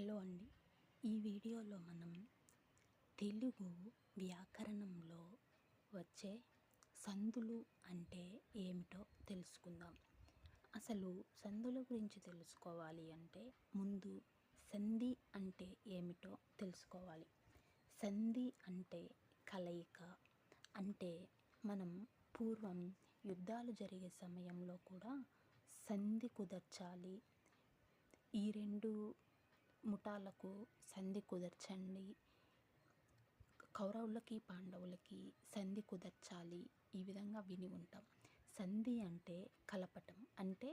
Hello అండి. ఈ వీడియోలో మనం తెలుగు వ్యాకరణంలో వచ్చే సందులు అంటే ఏమిటో తెలుసుకుందాం. అసలు సందుల గురించి తెలుసుకోవాలి అంటే ముందు సంధి అంటే ఏమిటో తెలుసుకోవాలి. సంధి అంటే కలయిక అంటే మనం పూర్వం యుద్ధాలు జరిగే సమయంలో కూడా సంధి కుదర్చాలి. ఈ రెండు ముఠాలకు సంధి కుదర్చండి. కౌరవులకి పాండవులకి సంధి కుదర్చాలి. ఈ విధంగా విని ఉంటాం. సంధి అంటే కలపటం. అంటే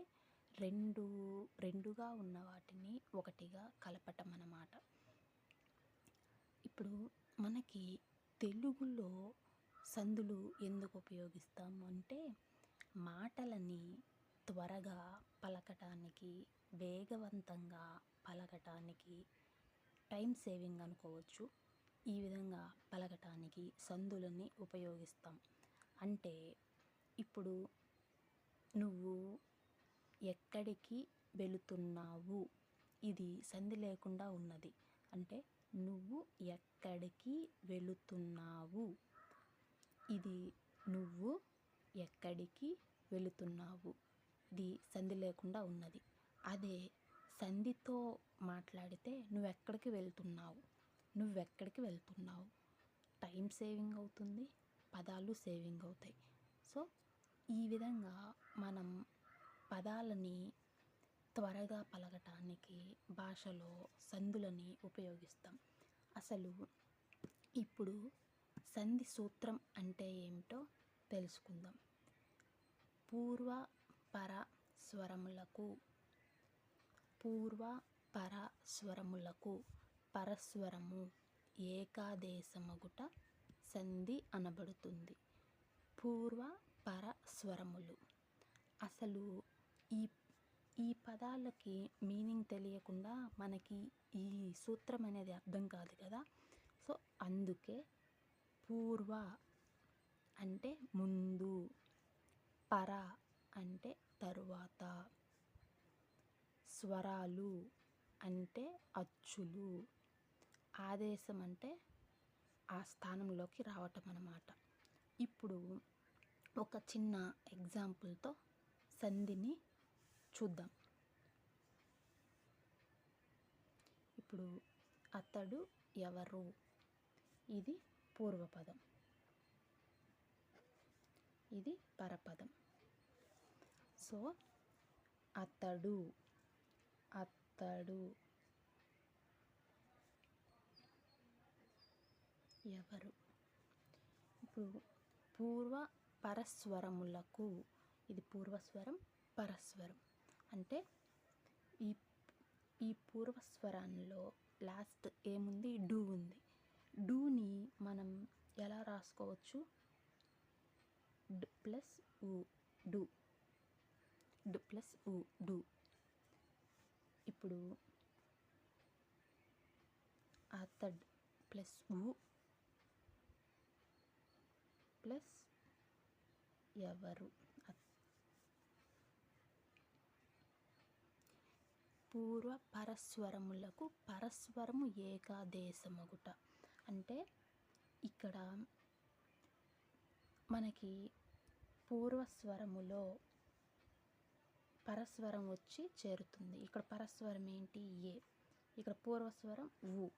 రెండు రెండుగా ఉన్న వాటిని ఒకటిగా కలపటం అన్నమాట. ఇప్పుడు మనకి తెలుగులో సందులు ఎందుకు ఉపయోగిస్తాము అంటే మాటలని త్వరగా పలకటానికి వేగవంతంగా పలకటానికి టైం సేవింగ్ అనుకోవచ్చు. ఈ విధంగా పలకటానికి సందులని ఉపయోగిస్తాం. అంటే ఇప్పుడు నువ్వు ఎక్కడికి వెళుతున్నావు? ఇది సంధి లేకుండా ఉన్నది. అంటే నువ్వు ఎక్కడికి వెళుతున్నావు? ఇది నువ్వు ఎక్కడికి వెళుతున్నావు? ఇది సంధి లేకుండా ఉన్నది. అదే సంధితో మాట్లాడితే నువ్వెక్కడికి వెళ్తున్నావు? నువ్వెక్కడికి వెళ్తున్నావు? టైం సేవింగ్ అవుతుంది పదాలు సేవింగ్ అవుతాయి. సో ఈ విధంగా మనం పదాలని త్వరగా పలకటానికి భాషలో సంధులని ఉపయోగిస్తాం. అసలు ఇప్పుడు సంధి సూత్రం అంటే ఏమిటో తెలుసుకుందాం. పూర్వ పర స్వరములకు పూర్వ పర స్వరములకు పరస్వరము ఏకాదేశమగుట సంధి అనబడుతుంది. పూర్వ పర స్వరములు అసలు ఈ ఈ పదాలకి మీనింగ్ తెలియకుండా మనకి ఈ సూత్రం అనేది అర్థం కాదు కదా. సో అందుకే పూర్వ అంటే ముందు పర అంటే తరువాత. స్వరాలు అంటే అచ్చులు. ఆదేశం అంటే ఆ స్థానంలోకి రావటం అన్నమాట. ఇప్పుడు ఒక చిన్న ఎగ్జాంపుల్తో సంధిని చూద్దాం. ఇప్పుడు అతడు ఎవరు? ఇది పూర్వపదం. ఇది పరపదం. సో అతడు అతడు. ఎవరు? ఇప్పుడు పూర్వ పరస్వరములకు ఇది పూర్వస్వరం పరస్వరం. అంటే ఈ ఈ పూర్వస్వరంలో లాస్ట్ ఏముంది? డూ ఉంది. డూని మనం ఎలా రాసుకోవచ్చు? డ్ ప్లస్ ఊ డూ. డు ప్లస్ ఉ డు. ఇప్పుడు అతడ్ ప్లస్ ఉ ప్లస్ ఎవరు? పూర్వ పరస్వరములకు పరస్వరము ఏకాదేశమగుట. అంటే ఇక్కడ మనకి పూర్వస్వరములో పరస్వరం వచ్చి చేరుతుంది. ఇక్కడ పరస్వరం ఏంటి? ఏ. ఇక్కడ పూర్వస్వరం ఊ.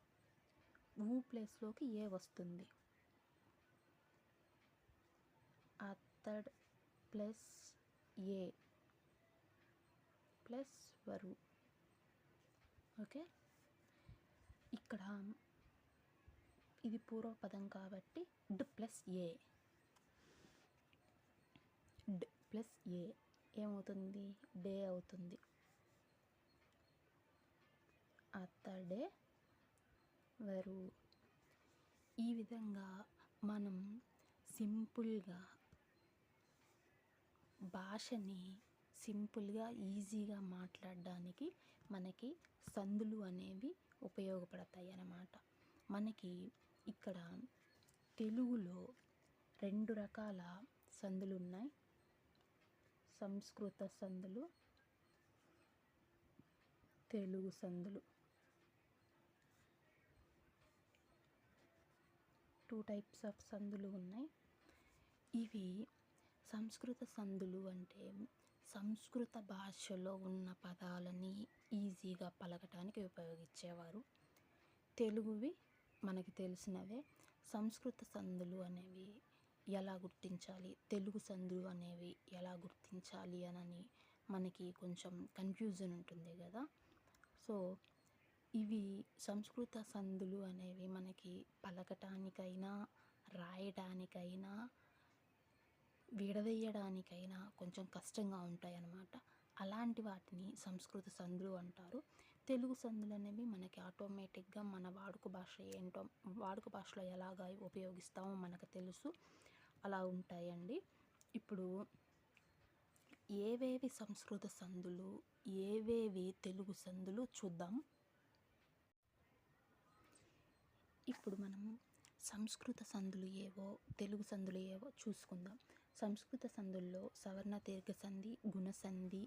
ఊ ప్లేస్లోకి ఏ వస్తుంది? అతడ్ ప్లస్ ఏ. ప్లస్ వరు. ఓకే? ఇక్కడ ఇది పూర్వపదం కాబట్టి డ్ ప్లస్ ఏ. డ్ ప్లస్ ఏ. ఏమవుతుంది? డే అవుతుంది. అతడే వరు. ఈ విధంగా మనం సింపుల్గా భాషని సింపుల్గా ఈజీగా మాట్లాడడానికి మనకి సందులు అనేవి ఉపయోగపడతాయి అన్నమాట. మనకి ఇక్కడ తెలుగులో రెండు రకాల సందులు ఉన్నాయి సంస్కృత సందులు తెలుగు సందులు. టూ టైప్స్ ఆఫ్ సందులు ఉన్నాయి. ఇవి సంస్కృత సందులు అంటే సంస్కృత భాషలో ఉన్న పదాలని ఈజీగా పలకటానికి ఉపయోగించేవారు. తెలుగువి మనకి తెలిసినవే. సంస్కృత సందులు అనేవి ఎలా గుర్తించాలి? తెలుగు సందులు అనేవి ఎలా గుర్తించాలి అనని మనకి కొంచెం కన్ఫ్యూజన్ ఉంటుంది కదా. సో ఇవి సంస్కృత సందులు అనేవి మనకి పలకటానికైనా రాయటానికైనా విడదీయడానికైనా కొంచెం కష్టంగా ఉంటాయి అన్నమాట అలాంటి వాటిని సంస్కృత సందులు అంటారు. తెలుగు సందులు అనేవి మనకి ఆటోమేటిక్గా మన వాడుక భాష ఏంటో వాడుక భాషలో ఎలాగ ఉపయోగిస్తామో మనకు తెలుసు. అలా ఉంటాయండి. ఇప్పుడు ఏవేవి సంస్కృత సందులు ఏవేవి తెలుగు సందులు చూద్దాం. ఇప్పుడు మనం సంస్కృత సందులు ఏవో తెలుగు సందులు ఏవో చూసుకుందాం. సంస్కృత సందుల్లో సవర్ణ దీర్ఘ సంధి గుణ సంధి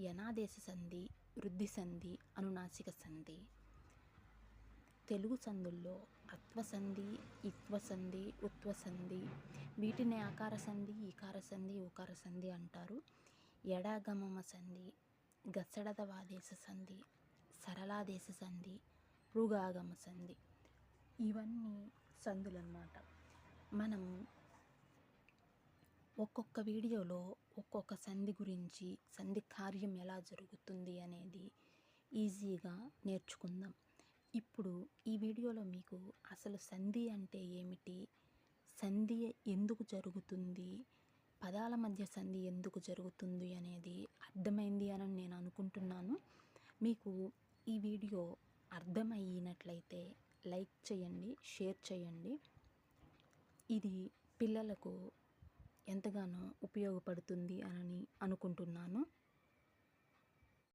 యనాదేశ సంధి వృద్ధి సంధి అనునాసిక సంధి తెలుగు సందుల్లో అత్వసంధి సంధి ఉత్వసంధి ఉత్వ సంధి వీటిని ఆకార సంధి ఈకార సంధి ఉకార సంధి అంటారు. ఎడాగమమ సంధి గసడదవాదేశ సంధి సరళాదేశ సంధి రుగాగమ సంధి ఇవన్నీ సందులు అన్నమాట మనం ఒక్కొక్క వీడియోలో ఒక్కొక్క సంధి గురించి సంధి కార్యం ఎలా జరుగుతుంది అనేది ఈజీగా నేర్చుకుందాం. ఇప్పుడు ఈ వీడియోలో మీకు అసలు సంధి అంటే ఏమిటి? సంధి ఎందుకు జరుగుతుంది? పదాల మధ్య సంధి ఎందుకు జరుగుతుంది అనేది అర్థమైంది అని నేను అనుకుంటున్నాను. మీకు ఈ వీడియో అర్థమయ్యినట్లయితే లైక్ చేయండి షేర్ చేయండి. ఇది పిల్లలకు ఎంతగానో ఉపయోగపడుతుంది అని అనుకుంటున్నాను.